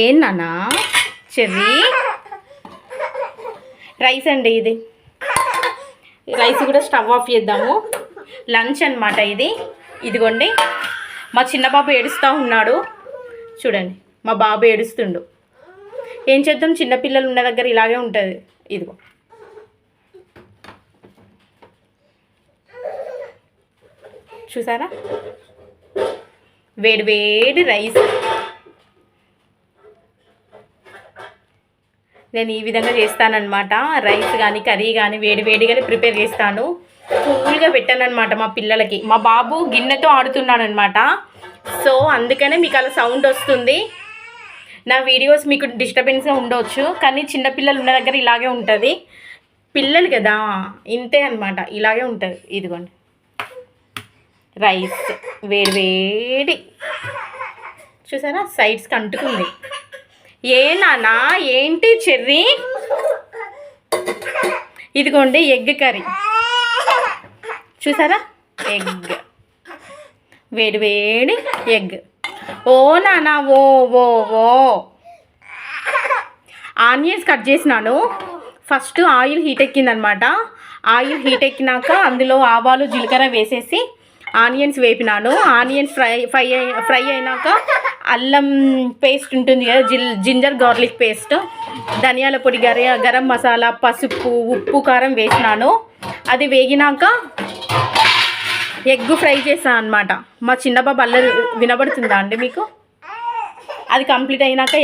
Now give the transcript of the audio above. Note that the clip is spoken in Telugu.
ఏం నానా చెర్రీ? రైస్ అండి ఇది. రైస్ కూడా స్టవ్ ఆఫ్ చేద్దాము. లంచ్ అనమాట ఇది. ఇదిగోండి. మా చిన్న బాబు ఏడుస్తూ ఉన్నాడు. చూడండి మా బాబు ఏడుస్తుండు. ఏం చేద్దాం? చిన్నపిల్లలు ఉన్న దగ్గర ఇలాగే ఉంటుంది. ఇదిగో. చూసారా? వేడి వేడి రైస్. నేను ఈ విధంగా చేస్తానన్నమాట. రైస్ కానీ కర్రీ కానీ వేడి వేడిగానే ప్రిపేర్ చేస్తాను. కూల్గా పెట్టానమాట మా పిల్లలకి. మా బాబు గిన్నెతో ఆడుతున్నాడనమాట సో అందుకనే మీకు అలా సౌండ్ వస్తుంది. నా వీడియోస్ మీకు డిస్టర్బెన్స్ ఉండవచ్చు కానీ చిన్నపిల్లలు ఉన్న దగ్గర ఇలాగే ఉంటుంది. పిల్లలు కదా ఇంతే అనమాట ఇలాగే ఉంటుంది. ఇదిగోండి. రైస్ వేడి వేడి. చూసారా? సైడ్స్కి అంటుకుంది. ఏ నానా ఏంటి చెర్రీ? ఇదిగోండి ఎగ్ కర్రీ. చూసారా? ఎగ్. వేడి వేడి ఎగ్. ఓ నానా ఓ ఓ ఓ. ఆనియన్స్ కట్ చేసినాను. ఫస్ట్ ఆయిల్ హీట్ ఎక్కిందనమాట. ఆయిల్ హీట్ ఎక్కినాక అందులో ఆవాలు జీలకర్ర వేసేసి ఆనియన్స్ వేపినాను. ఆనియన్స్ ఫ్రై ఫ్రై ఫ్రై అయినాక అల్లం పేస్ట్ ఉంటుంది కదా జిల్ జింజర్ గార్లిక్ పేస్ట్. ధనియాల పొడి గర గరం మసాలా పసుపు ఉప్పు కారం వేసినాను. అది వేగినాక ఎగ్ ఫ్రై చేసాను అనమాట మా చిన్న బాబు అల్లరి వినబడుతుందా అండి మీకు? అది కంప్లీట్ అయినాక